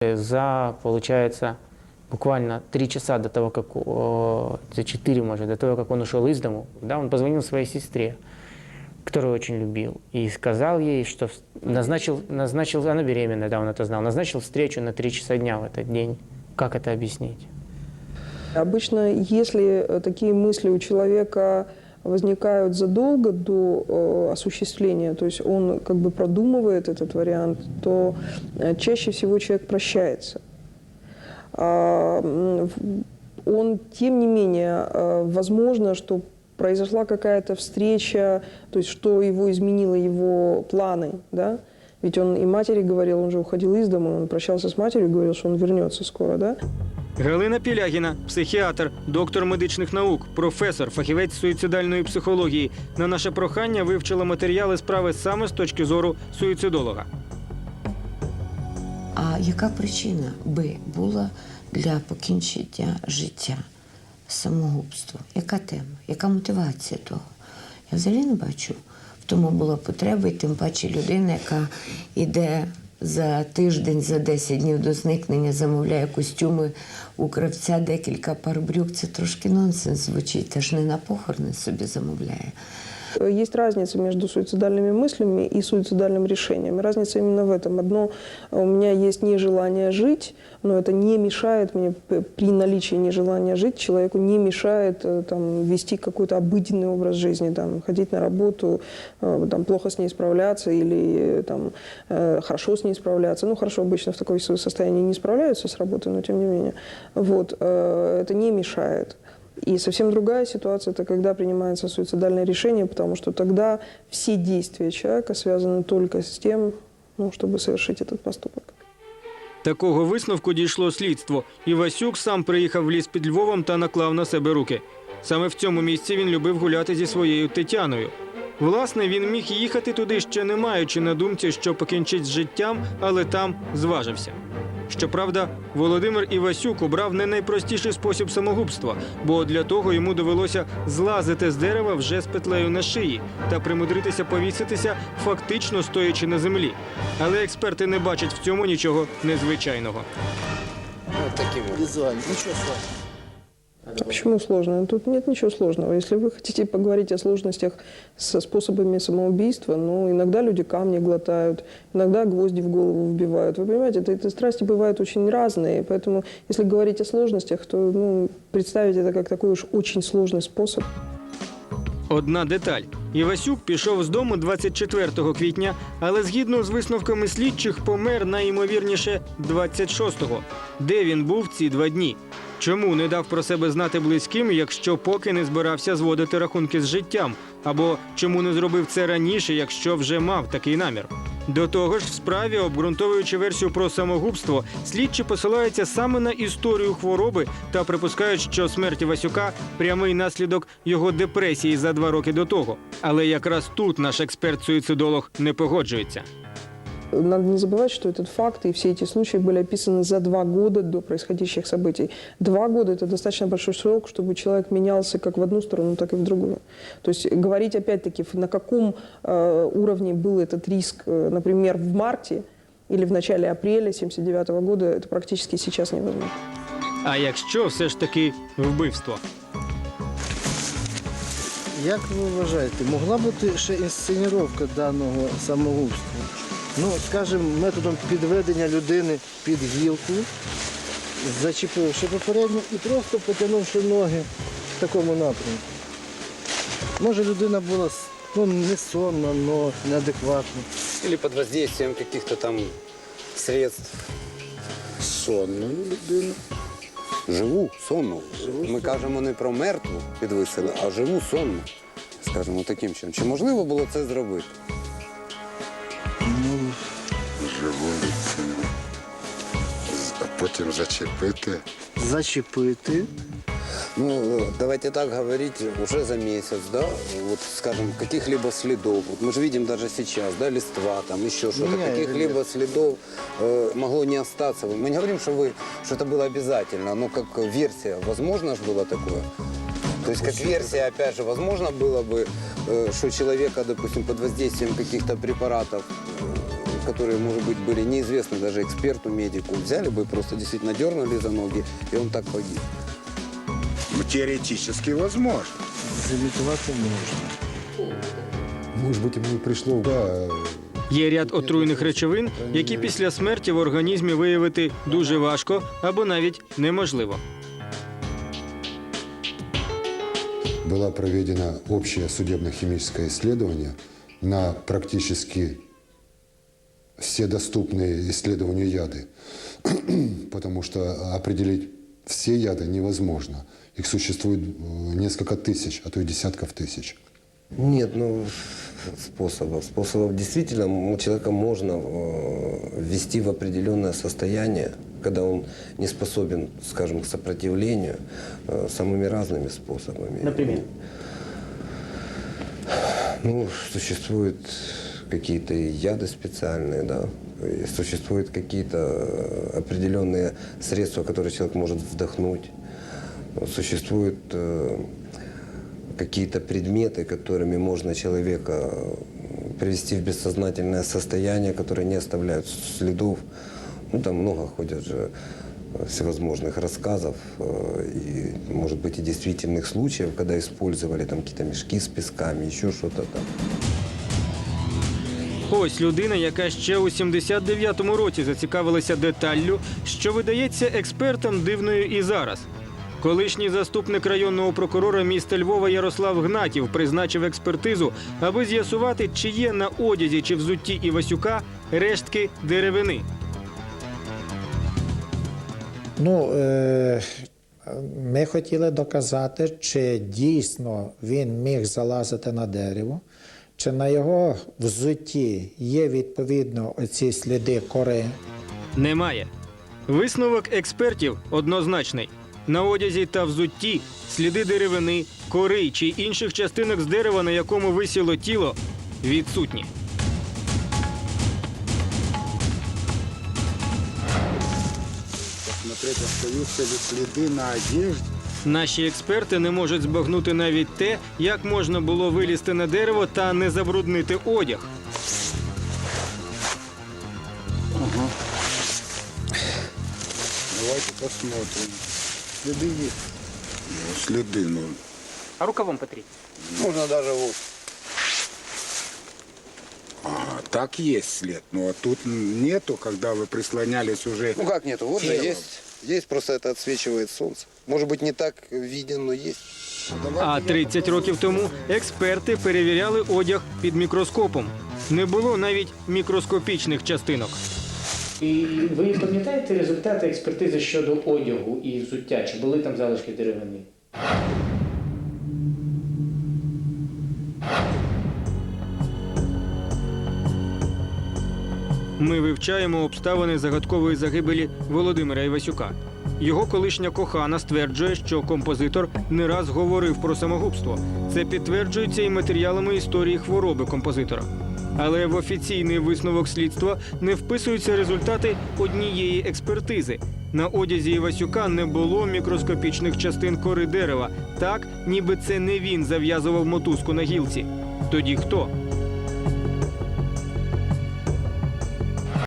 За, получается, буквально три часа до того, как, за четыре, может, до того, как он ушел из дому, да, он позвонил своей сестре, которую очень любил, и сказал ей, что назначил, назначил, она беременна, да, он это знал, назначил встречу на три часа дня в этот день. Как это объяснить? Обычно, если э, такие мысли у человека возникают задолго до э, осуществления, то есть он как бы продумывает этот вариант, то э, чаще всего человек прощается. А, он, тем не менее, э, возможно, что произошла какая-то встреча, то есть что его изменило его планы, да? Ведь он и матери говорил, он же уходил из дома, он прощался с матерью, говорил, что он вернется скоро, да? Галина Пілягіна, психіатр, доктор медичних наук, професор, фахівець суїцидальної психології. На наше прохання вивчила матеріали справи саме з точки зору суїцидолога. А яка причина би була для покінчення життя? Самогубство? Яка тема? Яка мотивація того? Я взагалі не бачу. В тому була потреба, і тим паче людина, яка йде за тиждень, за 10 днів до зникнення, замовляє костюми у кравця декілька пар брюк. Це трошки нонсенс звучить, теж не на похорони собі замовляє. Есть разница между суицидальными мыслями и суицидальным решением. И Разница именно в этом. Одно, у меня есть нежелание жить, но это не мешает мне, п- при наличии нежелания жить, человеку не мешает э, там, вести какой-то обыденный образ жизни, там, ходить на работу, э, там, плохо с ней справляться или э, там, э, хорошо с ней справляться. Ну, хорошо, обычно в такое состоянии не справляются с работой, но тем не менее. Вот, э, это не мешает. И совсем другая ситуация – это когда принимается суицидальное решение, потому что тогда все действия человека связаны только с тем, ну, чтобы совершить этот поступок. Такого висновку дійшло слідство. Івасюк сам приїхав в ліс під Львовом та наклав на себе руки. Саме в цьому місці він любив гуляти зі своєю Тетяною. Власне, він міг їхати туди, ще не маючи на думці, що покінчить з життям, але там зважився. Щоправда, Володимир Івасюк обрав не найпростіший спосіб самогубства, бо для того йому довелося злазити з дерева вже з петлею на шиї та примудритися повіситися, фактично стоячи на землі. Але експерти не бачать в цьому нічого незвичайного. Ось таким вот. Нічого. А почему сложно? Тут нет ничего сложного. Если вы хотите поговорить о сложностях со способами самоубийства, ну, иногда люди камни глотают, иногда гвозди в голову вбивают. Вы понимаете, это, это страсти бывают очень разные, поэтому если говорить о сложностях, то ну, представить это как такой уж очень сложный способ. Одна деталь. Івасюк пішов з дому 24 квітня, але згідно з висновками слідчих помер найімовірніше 26-го. Де він був ці два дні? Чому не дав про себе знати близьким, якщо поки не збирався зводити рахунки з життям? Або чому не зробив це раніше, якщо вже мав такий намір? До того ж, в справі, обґрунтовуючи версію про самогубство, слідчі посилаються саме на історію хвороби та припускають, що смерть Васюка прямий наслідок його депресії за два роки до того. Але якраз тут наш експерт-суїцидолог не погоджується. Надо не забывать, что этот факт и все эти случаи были описаны за два года до происходящих событий. Два года – это достаточно большой срок, чтобы человек менялся как в одну сторону, так и в другую. То есть говорить опять-таки, на каком э, уровне был этот риск, э, например, в марте или в начале апреля 1979 года, это практически сейчас невозможно. А якщо все ж таки вбивство? Як ви вважаєте, могла бути ще інсценіровка даного самогубства? Ну, скажімо, методом підведення людини під гілку, зачепивши попередньо і просто потягнувши ноги в такому напрямку. Може, людина була ну, не сонна, але неадекватна. Или под воздействием каких-то там средств. Сонну людину. Живу, сонну. Ми кажемо не про мертву підвисили, а живу сонну. Скажімо таким чином. Чи можливо було це зробити? потім зачепити. Зачепити. Ну, давайте так говорить, уже за месяц, да, вот, скажем, каких-либо следов. Вот мы же видим даже сейчас, да, листва, там, еще что-то, Меняет каких-либо следов э, могло не остаться. Мы не говорим, что, вы, что это было обязательно, но как версия, возможно же было такое? То есть, как версия, опять же, возможно было бы, э, что человека, допустим, под воздействием каких-то препаратов, э, которые, может быть, были неизвестны даже эксперту, медику. Взяли бы и просто действительно дернули за ноги, и он так погиб. Ну, теоретически возможно. Зімітувати можна. Может быть, ему и пришло да, Є ряд отруйних речовин, які після смерті в організмі виявити дуже важко або навіть неможливо. было проведено общее судебно-химическое исследование на практически все доступные исследованию яды, потому что определить все яды невозможно. Их существует э, несколько тысяч, а то и десятков тысяч. Нет, ну, способов. Способов действительно м, человека можно э, ввести в определенное состояние, когда он не способен, скажем, к сопротивлению, э, самыми разными способами. Например? Ну, существуют какие-то яды специальные, да, и существуют какие-то э, определенные средства, которые человек может вдохнуть. Существуют э, какие-то предметы, которыми можно человека э, привести в бессознательное состояние, которые не оставляют следов. Ну, там много ходят же всевозможных рассказов и, может быть, и действительных случаев, когда использовали там какие-то мешки с песками, еще что-то там. Ось людина, яка ще у 79-му році зацікавилася деталлю, що видається експертам дивною і зараз. Колишній заступник районного прокурора міста Львова Ярослав Гнатів призначив експертизу, аби з'ясувати, чи є на одязі чи взутті Івасюка рештки деревини. Ну, е, ми хотіли доказати, чи дійсно він міг залазити на дерево, чи на його взутті є відповідно оці сліди кори. Немає. Висновок експертів однозначний. На одязі та взутті сліди деревини, кори чи інших частинок з дерева, на якому висіло тіло, відсутні. Посмотреть, остаются ли следы на одежде. Наші експерти не можуть збагнути навіть те, як можна було вилізти на дерево та не забруднити одяг. Давайте посмотрим. Следы есть? Ну, следы, ну, А рукавом потри. Можно даже вот. а, так есть след. Ну, а тут нету, когда вы прислонялись уже. Ну как нету? Вот же Телом. есть. Есть, просто это отсвечивает солнце. Может быть, не так виден, но есть. А 30 років тому експерти перевіряли одяг під мікроскопом. Не було навіть мікроскопічних частинок. І ви пам'ятаєте результати експертизи щодо одягу і взуття? Чи були там залишки деревини? Ми вивчаємо обставини загадкової загибелі Володимира Івасюка. Його колишня кохана стверджує, що композитор не раз говорив про самогубство. Це підтверджується і матеріалами історії хвороби композитора. Але в офіційний висновок слідства не вписуються результати однієї експертизи. На одязі Івасюка не було мікроскопічних частин кори дерева, так ніби це не він зав'язував мотузку на гілці. Тоді хто?